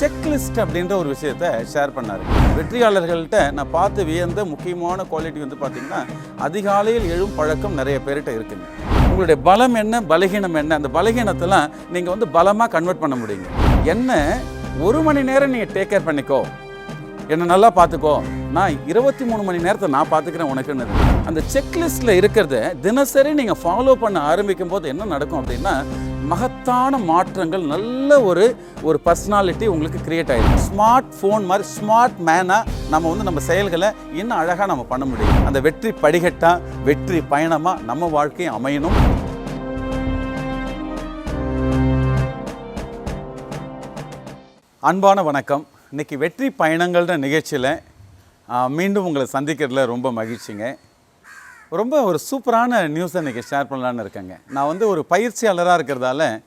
Checklist அப்படின்ற ஒரு விஷயத்த ஷேர் பண்ணார். வெற்றியாளர்கள்ட்ட நான் பார்த்து வியந்த முக்கியமான குவாலிட்டி வந்து பார்த்தீங்கன்னா அதிகாலையில் எழும் பழக்கம் நிறைய பேர்கிட்ட இருக்குங்க. உங்களுடைய பலம் என்ன பலகீனம் என்ன அந்த பலகீனத்தெல்லாம் நீங்கள் வந்து பலமாக கன்வெர்ட் பண்ண முடியுங்க. என்ன ஒரு மணி நேரம் நீங்கள் டேக் கேர் பண்ணிக்கோ. என்னை நல்லா பார்த்துக்கோ. நான் இருபத்தி மூணு மணி நேரத்தை நான் பார்த்துக்கிறேன் உனக்குன்னு. அந்த செக்லிஸ்ட்டில் இருக்கிறத தினசரி நீங்கள் ஃபாலோ பண்ண ஆரம்பிக்கும் போது என்ன நடக்கும் அப்படின்னா மகத்தான மாற்றங்கள் நல்ல ஒரு ஒரு பர்சனாலிட்டி உங்களுக்கு கிரியேட் ஆகிடும் ஸ்மார்ட் ஃபோன் மாதிரி ஸ்மார்ட் மேனாக நம்ம வந்து நம்ம செயல்களை இன்னும் அழகாக நம்ம பண்ண முடியும். அந்த வெற்றி படிகட்டாக வெற்றி பயணமாக நம்ம வாழ்க்கையை அமையணும். அன்பான வணக்கம். இன்னைக்கு வெற்றி பயணங்கள்ன்ற நிகழ்ச்சியில் மீண்டும் உங்களை சந்திக்கிறதுல ரொம்ப மகிழ்ச்சிங்க. ரொம்ப ஒரு சூப்பரான நியூஸை இன்றைக்கி ஷேர் பண்ணலான்னு இருக்கேங்க. நான் வந்து ஒரு பயிற்சியாளராக இருக்கிறதால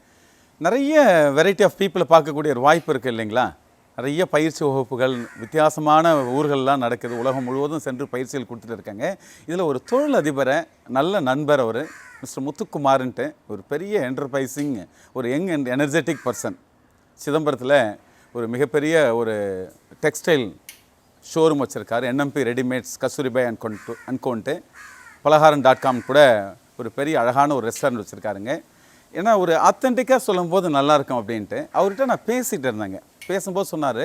நிறைய வெரைட்டி ஆஃப் பீப்புளை பார்க்கக்கூடிய ஒரு வாய்ப்பு இருக்குது இல்லைங்களா? நிறைய பயிற்சி வகுப்புகள் வித்தியாசமான ஊர்கள்லாம் நடக்குது. உலகம் முழுவதும் சென்று பயிற்சிகள் கொடுத்துட்டு இருக்காங்க. இதில் ஒரு தொழில் அதிபரை நல்ல நண்பர் அவர் மிஸ்டர் முத்துக்குமார்ன்ட்டு ஒரு பெரிய என்டர்பிரைசிங் ஒரு யங் அண்ட் எனர்ஜெட்டிக் பர்சன் சிதம்பரத்தில் ஒரு மிகப்பெரிய ஒரு டெக்ஸ்டைல் ஷோரூம் வச்சுருக்காரு. என்எம்பி ரெடிமேட்ஸ் கஸ்தூரிபாய் அண்ட் அன்கோன்ட்டு பலகாரம் டாட் காம் கூட ஒரு பெரிய அழகான ஒரு ரெஸ்டாரண்ட் வச்சுருக்காருங்க. ஏன்னா ஒரு அத்தன்டிக்காக சொல்லும்போது நல்லாயிருக்கும் அப்படின்ட்டு. அவர்கிட்ட நான் பேசிகிட்டு இருந்தேங்க. பேசும்போது சொன்னார்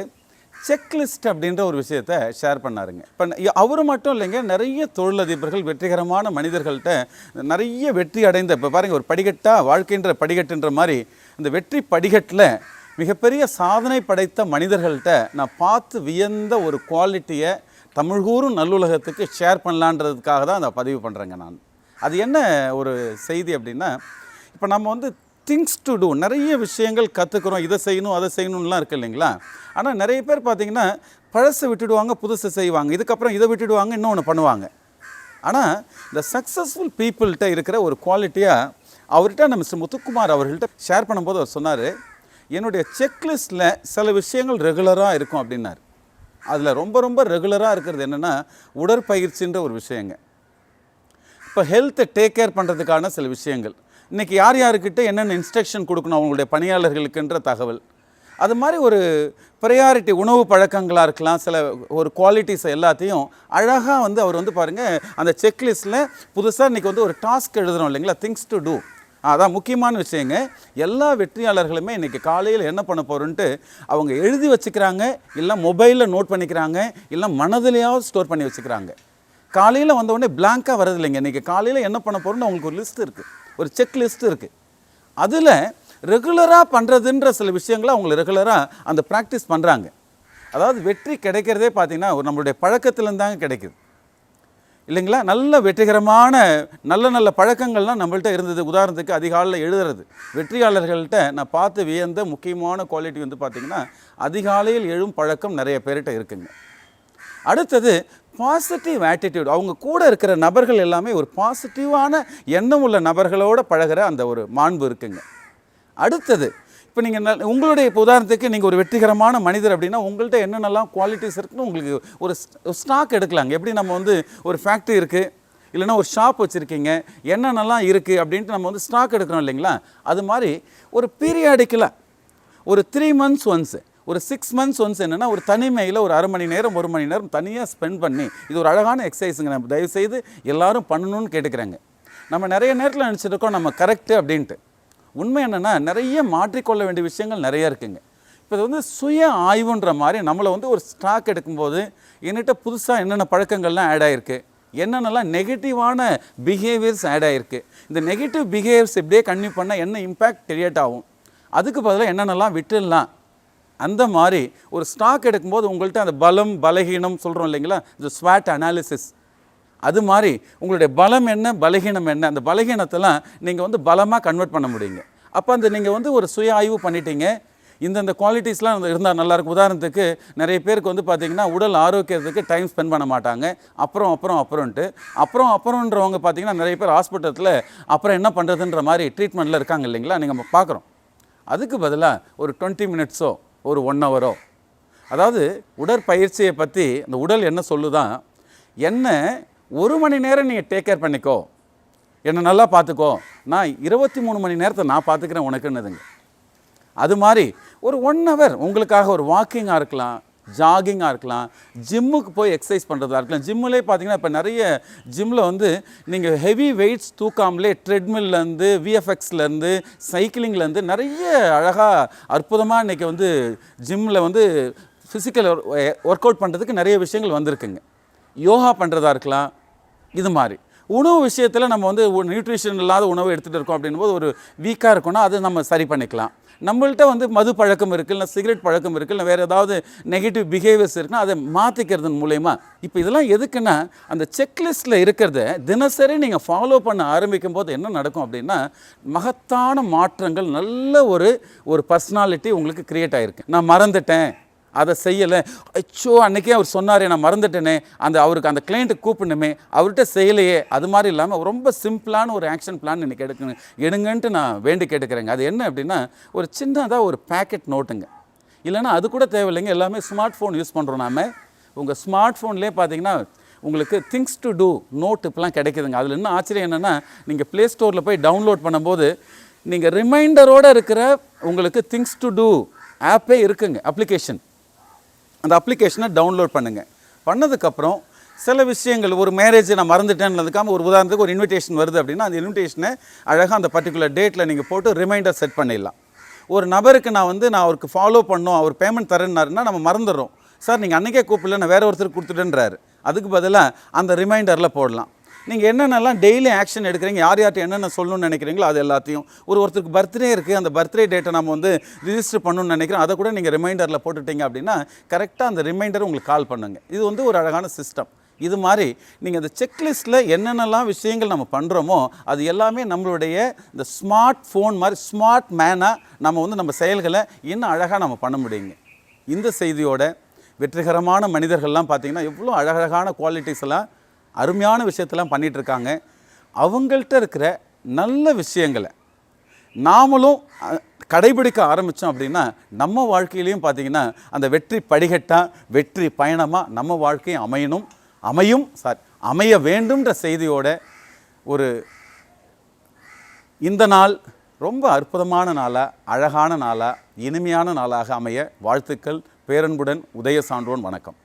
செக்லிஸ்ட் அப்படின்ற ஒரு விஷயத்த ஷேர் பண்ணாருங்க. இப்போ அவர் மட்டும் இல்லைங்க நிறைய தொழிலதிபர்கள் வெற்றிகரமான மனிதர்கள்ட்ட நிறைய வெற்றி அடைந்த இப்போ பாருங்கள் ஒரு படிகட்டாக வாழ்க்கைன்ற படிக்கட்டுன்ற மாதிரி அந்த வெற்றி படிக்கட்டில் மிகப்பெரிய சாதனை படைத்த மனிதர்கள்ட்ட நான் பார்த்து வியந்த ஒரு குவாலிட்டியை தமிழ்கூறும் நல்லுலகத்துக்கு ஷேர் பண்ணலான்றதுக்காக தான் அதை பதிவு பண்ணுறேங்க நான். அது என்ன ஒரு செய்தி அப்படின்னா இப்போ நம்ம வந்து திங்ஸ் டு டூ நிறைய விஷயங்கள் கற்றுக்குறோம் இதை செய்யணும் அதை செய்யணும்லாம் இருக்கு இல்லைங்களா? ஆனால் நிறைய பேர் பார்த்திங்கன்னா பழசை விட்டுடுவாங்க புதுசை செய்வாங்க இதுக்கப்புறம் இதை விட்டுடுவாங்க இன்னொன்று பண்ணுவாங்க. ஆனால் இந்த சக்ஸஸ்ஃபுல் பீப்புள்கிட்ட இருக்கிற ஒரு குவாலிட்டியாக அவர்கிட்ட நம்ம மிஸ்டர் முத்துக்குமார் அவர்கள்ட்ட ஷேர் பண்ணும்போது அவர் சொன்னார் என்னுடைய செக்லிஸ்ட்டில் சில விஷயங்கள் ரெகுலராக இருக்கும் அப்படின்னார். அதில் ரொம்ப ரொம்ப ரெகுலராக இருக்கிறது என்னென்னா உடற்பயிற்சின்ற ஒரு விஷயங்க. இப்போ ஹெல்த்தை டேக் கேர் பண்ணுறதுக்கான சில விஷயங்கள். இன்றைக்கி யார் யாருக்கிட்ட என்னென்ன இன்ஸ்ட்ரக்ஷன் கொடுக்கணும் அவங்களுடைய பணியாளர்களுக்குன்ற தகவல். அது மாதிரி ஒரு ப்ரையாரிட்டி உணவு பழக்கங்களாக இருக்கலாம் சில ஒரு குவாலிட்டிஸ் எல்லாத்தையும் அழகாக வந்து அவர் வந்து பாருங்கள் அந்த செக்லிஸ்ட்டில் புதுசாக இன்றைக்கி வந்து ஒரு டாஸ்க் எழுதுறோம் இல்லைங்களா? திங்ஸ் டு டூ அதான் முக்கியமான விஷயங்க. எல்லா வெற்றியாளர்களுமே இன்றைக்கி காலையில் என்ன பண்ண போகிறோன்ட்டு அவங்க எழுதி வச்சுக்கிறாங்க இல்லை மொபைலில் நோட் பண்ணிக்கிறாங்க இல்லை மனதிலையாவது ஸ்டோர் பண்ணி வச்சுக்கிறாங்க. காலையில் வந்தவுடனே பிளாங்காக வரது இல்லைங்க. இன்றைக்கி காலையில் என்ன பண்ண போகிறோன்னு அவங்களுக்கு ஒரு லிஸ்ட் இருக்குது ஒரு செக் லிஸ்ட் இருக்குது அதில் ரெகுலராக பண்ணுறதுன்ற சில விஷயங்களை அவங்க ரெகுலராக அந்த ப்ராக்டிஸ் பண்ணுறாங்க அதாவது வெற்றி கிடைக்கிறதே பார்த்தீங்கன்னா ஒரு நம்மளுடைய பழக்கத்துலேருந்து தாங்க கிடைக்குது. இல்லைங்களா? நல்ல வெற்றிகரமான நல்ல நல்ல பழக்கங்கள்லாம் நம்மள்கிட்ட இருந்தது. உதாரணத்துக்கு அதிகாலையில் எழுதுறது. வெற்றியாளர்கள்ட்ட நான் பார்த்து வியந்த முக்கியமான குவாலிட்டி வந்து பார்த்திங்கன்னா அதிகாலையில் எழும் பழக்கம் நிறைய பேர்கிட்ட இருக்குங்க. அடுத்தது பாசிட்டிவ் ஆட்டிடியூட் அவங்க கூட இருக்கிற நபர்கள் எல்லாமே ஒரு பாசிட்டிவான எண்ணம் உள்ள நபர்களோடு பழகுற அந்த ஒரு மாண்பு இருக்குங்க. அடுத்தது இப்போ நீங்கள் உங்களுடைய இப்போ உதாரணத்துக்கு நீங்கள் ஒரு வெற்றிகரமான மனிதர் அப்படின்னா உங்கள்கிட்ட என்னென்னலாம் குவாலிட்டிஸ் இருக்குன்னு உங்களுக்கு ஒரு ஸ்டாக் எடுக்கலாங்க. எப்படி நம்ம வந்து ஒரு ஃபேக்ட்ரி இருக்குது இல்லைன்னா ஒரு ஷாப் வச்சுருக்கீங்க என்னென்னலாம் இருக்குது அப்படின்ட்டு நம்ம வந்து ஸ்டாக் எடுக்கிறோம் இல்லைங்களா? அது மாதிரி ஒரு பீரியாடிக்கலாக ஒரு த்ரீ மந்த்ஸ் ஒன்ஸு ஒரு சிக்ஸ் மந்த்ஸ் ஒன்ஸ் என்னென்னா ஒரு தனிமையில் ஒரு அரை மணி நேரம் ஒரு மணி நேரம் தனியாக ஸ்பெண்ட் பண்ணி இது ஒரு அழகான எக்ஸசைஸுங்க நம்ம தயவுசெய்து எல்லாரும் பண்ணணும்னு கேட்டுக்கிறேங்க. நம்ம நிறைய நேரத்தில் நினச்சிட்ருக்கோம் நம்ம கரெக்டு அப்படின்ட்டு. உண்மை என்னென்னா நிறைய மாற்றிக்கொள்ள வேண்டிய விஷயங்கள் நிறைய இருக்குங்க. இப்போ இது வந்து சுய ஆய்வுன்ற மாதிரி நம்மளை வந்து ஒரு ஸ்டாக் எடுக்கும்போது என்கிட்ட புதுசாக என்னென்ன பழக்கங்கள்லாம் ஆட் ஆகிருக்கு என்னென்னலாம் நெகட்டிவான பிஹேவியர்ஸ் ஆட் ஆகிருக்கு இந்த நெகட்டிவ் பிஹேவியர்ஸ் இப்படியே கன்யூ பண்ணால் என்ன இம்பேக்ட் கிரியேட் ஆகும் அதுக்கு பதிலாக என்னென்னலாம் விட்டுடலாம் அந்த மாதிரி ஒரு ஸ்டாக் எடுக்கும்போது உங்கள்கிட்ட அந்த பலம் பலகீனம் சொல்கிறோம் இல்லைங்களா இந்த ஸ்வாட் அனாலிசிஸ் அது மாதிரி உங்களுடைய பலம் என்ன பலகீனம் என்ன அந்த பலகீனத்தெல்லாம் நீங்கள் வந்து பலமாக கன்வெர்ட் பண்ண முடியுங்க. அப்போ அந்த நீங்கள் வந்து ஒரு சுய ஆய்வு பண்ணிட்டீங்க. இந்தந்த குவாலிட்டிஸ்லாம் இருந்தால் நல்லாயிருக்கும் உதாரணத்துக்கு நிறைய பேருக்கு வந்து பார்த்திங்கன்னா உடல் ஆரோக்கியத்துக்கு டைம் ஸ்பெண்ட் பண்ண மாட்டாங்க. அப்புறம் அப்புறம் அப்புறம்ட்டு அப்புறம் அப்புறம்ன்றவங்க பார்த்தீங்கன்னா நிறைய பேர் ஹாஸ்பிட்டலில் அப்புறம் என்ன பண்ணுறதுன்ற மாதிரி ட்ரீட்மெண்ட்டில் இருக்காங்க இல்லைங்களா? நீங்கள் நம்ம பார்க்குறோம் அதுக்கு பதிலாக ஒரு டுவெண்ட்டி மினிட்ஸோ ஒரு ஒன் ஹவரோ அதாவது உடற்பயிற்சியை பற்றி அந்த உடல் என்ன சொல்லுதான் என்ன ஒரு மணி நேரம் நீங்கள் டேக் கேர் பண்ணிக்கோ. என்னை நல்லா பார்த்துக்கோ நான் இருபத்தி மூணு மணி நேரத்தை நான் பார்த்துக்கிறேன் உனக்குன்னுதுங்க. அது மாதிரி ஒரு ஒன் ஹவர் உங்களுக்காக ஒரு வாக்கிங்காக இருக்கலாம் ஜாகிங்காக இருக்கலாம் ஜிம்முக்கு போய் எக்ஸசைஸ் பண்ணுறதா இருக்கலாம். ஜிம்முலே பார்த்தீங்கன்னா இப்போ நிறைய ஜிம்மில் வந்து நீங்கள் ஹெவி வெயிட்ஸ் தூக்காமலே ட்ரெட்மில்லேருந்து விஎஃப்எக்ஸ்லேருந்து சைக்கிளிங்லேருந்து நிறைய அழகாக அற்புதமாக இன்றைக்கி வந்து ஜிம்மில் வந்து ஃபிசிக்கல் ஒர்க் அவுட் பண்ணுறதுக்கு நிறைய விஷயங்கள் வந்திருக்குங்க. யோகா பண்ணுறதா இருக்கலாம் இது மாதிரி. உணவு விஷயத்தில் நம்ம வந்து நியூட்ரிஷன் இல்லாத உணவு எடுத்துகிட்டு இருக்கோம் அப்படின்னும் போது ஒரு வீக்காக இருக்கோம்னா அதை நம்ம சரி பண்ணிக்கலாம். நம்மள்கிட்ட வந்து மது பழக்கம் இருக்குது இல்லை சிகரெட் பழக்கம் இருக்குது இல்லை வேறு ஏதாவது நெகட்டிவ் பிஹேவியர்ஸ் இருக்குன்னா அதை மாற்றிக்கிறது மூலயமா இப்போ இதெல்லாம் எதுக்குன்னா அந்த செக்லிஸ்ட்டில் இருக்கிறத தினசரி நீங்கள் ஃபாலோ பண்ண ஆரம்பிக்கும் போது என்ன நடக்கும் அப்படின்னா மகத்தான மாற்றங்கள் நல்ல ஒரு ஒரு பர்சனாலிட்டி உங்களுக்கு க்ரியேட் ஆகிருக்கு நான் மறந்துட்டேன். அதை செய்யலை. அச்சோ அன்னைக்கே அவர் சொன்னாரே நான் மறந்துட்டேனே. அந்த அவருக்கு அந்த கிளைண்ட்டை கூப்பிடணுமே அவர்கிட்ட செய்யலையே. அது மாதிரி இல்லாமல் ரொம்ப சிம்பிளான ஒரு ஆக்ஷன் பிளான் இன்னைக்கு எடுக்கணும் எடுங்கன்ட்டு நான் வேண்டி கேட்டுக்கிறேங்க. அது என்ன அப்படின்னா ஒரு சின்னதாக ஒரு பேக்கெட் நோட்டுங்க இல்லைன்னா அது கூட தேவையில்லைங்க. எல்லாமே ஸ்மார்ட் ஃபோன் யூஸ் பண்ணுறோம் நாம. உங்கள் ஸ்மார்ட் ஃபோன்லேயே பார்த்தீங்கன்னா உங்களுக்கு திங்ஸ் டு டூ நோட் இப்பெல்லாம் கிடைக்குதுங்க. அதில் இன்னும் ஆச்சரியம் என்னென்னா நீங்கள் ப்ளே ஸ்டோரில் போய் டவுன்லோட் பண்ணும்போது நீங்கள் ரிமைண்டரோடு இருக்கிற உங்களுக்கு திங்ஸ் டு டூ ஆப்பே இருக்குங்க அப்ளிகேஷன் அந்த அப்ளிகேஷனை டவுன்லோட் பண்ணுங்கள் பண்ணதுக்கப்புறம் சில விஷயங்கள் ஒரு மேரேஜ் நான் மறந்துட்டேன்றதுக்காக ஒரு உதாரணத்துக்கு ஒரு இன்விடேஷன் வருது அப்படின்னா அந்த இன்விடேஷனை அழகாக அந்த பர்டிகுலர் டேட்டில் நீங்கள் போட்டு ரிமைண்டர் செட் பண்ணிடலாம். ஒரு நபருக்கு நான் வந்து நான் அவருக்கு ஃபாலோ பண்ணோம் அவர் பேமெண்ட் தரேன்னாருன்னா நம்ம மறந்துடுறோம். சார் நீங்கள் அன்றைக்கே கூப்பிடல நான் வேறு ஒருத்தர் கொடுத்துட்டேன்றாரு அதுக்கு பதிலாக அந்த ரிமைண்டரில் போடலாம். நீங்கள் என்னென்னலாம் டெய்லி ஆக்ஷன் எடுக்கிறீங்க யார் யார்கிட்ட என்னென்ன சொல்லணும்னு நினைக்கிறீங்களோ அது எல்லாத்தையும். ஒரு ஒருத்தருக்கு பர்த்டே இருக்குது அந்த பர்த்டே டேட்டை நம்ம வந்து ரிஜிஸ்டர் பண்ணணும்னு நினைக்கிறோம். அதை கூட நீங்கள் ரிமைண்டரில் போட்டுட்டீங்க அப்படின்னா கரெக்டாக அந்த ரிமைண்டர் உங்களுக்கு கால் பண்ணுங்க. இது வந்து ஒரு அழகான சிஸ்டம் இது மாதிரி நீங்கள் அந்த செக்லிஸ்ட்டில் என்னென்னலாம் விஷயங்கள் நம்ம பண்ணுறோமோ அது எல்லாமே நம்மளுடைய இந்த ஸ்மார்ட் ஃபோன் மாதிரி ஸ்மார்ட் மேனாக நம்ம வந்து நம்ம செயல்களை இன்னும் அழகாக நம்ம பண்ண முடியுங்க. இந்த செய்தியோட வெற்றிகரமான மனிதர்கள்லாம் பார்த்தீங்கன்னா எவ்வளோ அழகழகான குவாலிட்டிஸ் எல்லாம் அருமையான விஷயத்தெல்லாம் பண்ணிகிட்ருக்காங்க அவங்கள்ட்ட இருக்கிற நல்ல விஷயங்களை நாமளும் கடைபிடிக்க ஆரம்பித்தோம் அப்படின்னா நம்ம வாழ்க்கையிலையும் பார்த்தீங்கன்னா அந்த வெற்றி படிகட்டாக வெற்றி பயணமாக நம்ம வாழ்க்கையும் அமையணும் அமையும் சாரி அமைய வேண்டும்ன்ற செய்தியோட ஒரு இந்த நாள் ரொம்ப அற்புதமான நாளாக அழகான நாளாக இனிமையான நாளாக அமைய வாழ்த்துக்கள். பேரன்புடன் உதய சான்றோன் வணக்கம்.